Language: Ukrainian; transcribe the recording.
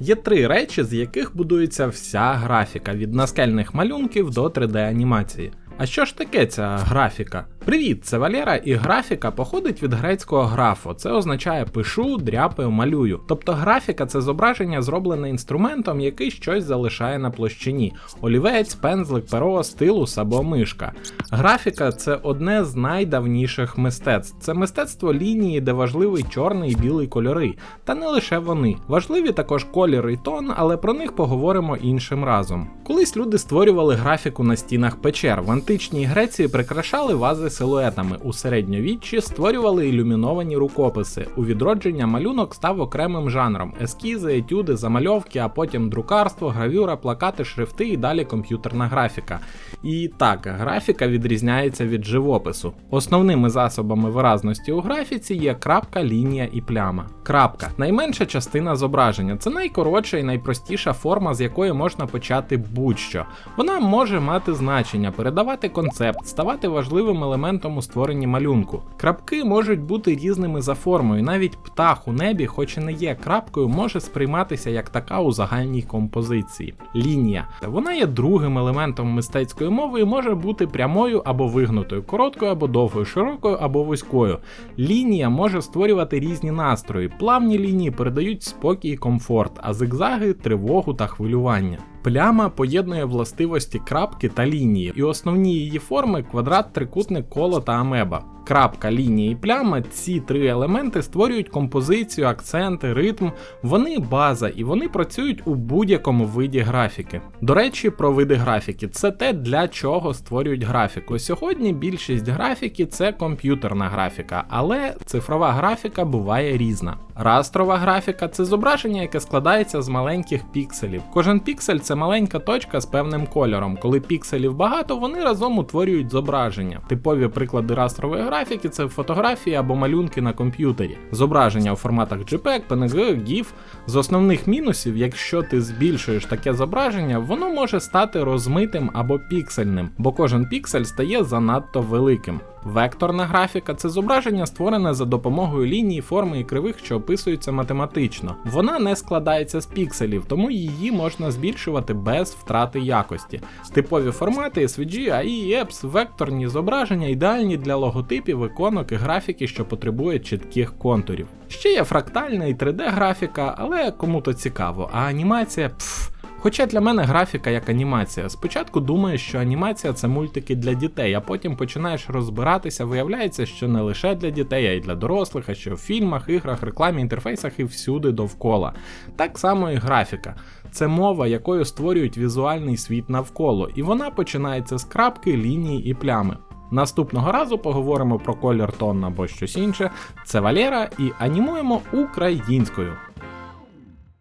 Є три речі, з яких будується вся графіка від наскельних малюнків до 3D-анімації. А що ж таке ця графіка? Привіт, це Валера, і графіка походить від грецького графо. Це означає пишу, дряпаю, малюю. Тобто графіка це зображення, зроблене інструментом, який щось залишає на площині: олівець, пензлик, перо, стилус або мишка. Графіка це одне з найдавніших мистецтв. Це мистецтво лінії, де важливий чорний і білий кольори. Та не лише вони. Важливі також колір і тон, але про них поговоримо іншим разом. Колись люди створювали графіку на стінах печер. Античній Греції прикрашали вази силуетами. У середньовіччі створювали ілюміновані рукописи. У відродження малюнок став окремим жанром: ескізи, етюди, замальовки, а потім друкарство, гравюра, плакати, шрифти і далі комп'ютерна графіка. І так, графіка відрізняється від живопису. Основними засобами виразності у графіці є крапка, лінія і пляма. Крапка найменша частина зображення. Це найкоротша і найпростіша форма, з якої можна почати будь-що. Вона може мати значення, передавати концепт, ставати важливим елементом у створенні малюнку. Крапки можуть бути різними за формою. Навіть птах у небі, хоч і не є крапкою, може сприйматися як така у загальній композиції. Лінія. Вона є другим елементом мистецької мови і може бути прямою або вигнутою, короткою або довгою, широкою або вузькою. Лінія може створювати різні настрої. Плавні лінії передають спокій і комфорт, а зигзаги тривогу та хвилювання. Пляма поєднує властивості крапки та лінії, і основні її форми квадрат, трикутник, коло та амеба. Крапка, лінія і пляма ці три елементи створюють композицію, акценти, ритм. Вони база і вони працюють у будь-якому виді графіки. До речі, про види графіки це те, для чого створюють графіку. Сьогодні більшість графіки це комп'ютерна графіка, але цифрова графіка буває різна. Растрова графіка це зображення, яке складається з маленьких пікселів. Кожен піксель це маленька точка з певним кольором. Коли пікселів багато, вони разом утворюють зображення. Типові приклади растрової графіки це фотографії або малюнки на комп'ютері. Зображення у форматах JPEG, PNG, GIF. З основних мінусів, якщо ти збільшуєш таке зображення, воно може стати розмитим або піксельним, бо кожен піксель стає занадто великим. Векторна графіка це зображення, створене за допомогою ліній, форми і кривих, що описуються математично. Вона не складається з пікселів, тому її можна збільшувати без втрати якості. Типові формати SVG, AI, EPS, векторні зображення ідеальні для логотипів, іконок і графіки, що потребують чітких контурів. Ще є фрактальна і 3D графіка, але кому-то цікаво, а анімація пф. Хоча для мене графіка як анімація. Спочатку думаєш, що анімація це мультики для дітей, а потім починаєш розбиратися, виявляється, що не лише для дітей, а й для дорослих, а що в фільмах, іграх, рекламі, інтерфейсах і всюди довкола. Так само і графіка. Це мова, якою створюють візуальний світ навколо, і вона починається з крапки, лінії і плями. Наступного разу поговоримо про колір тон або щось інше. Це Валера і анімуємо українською.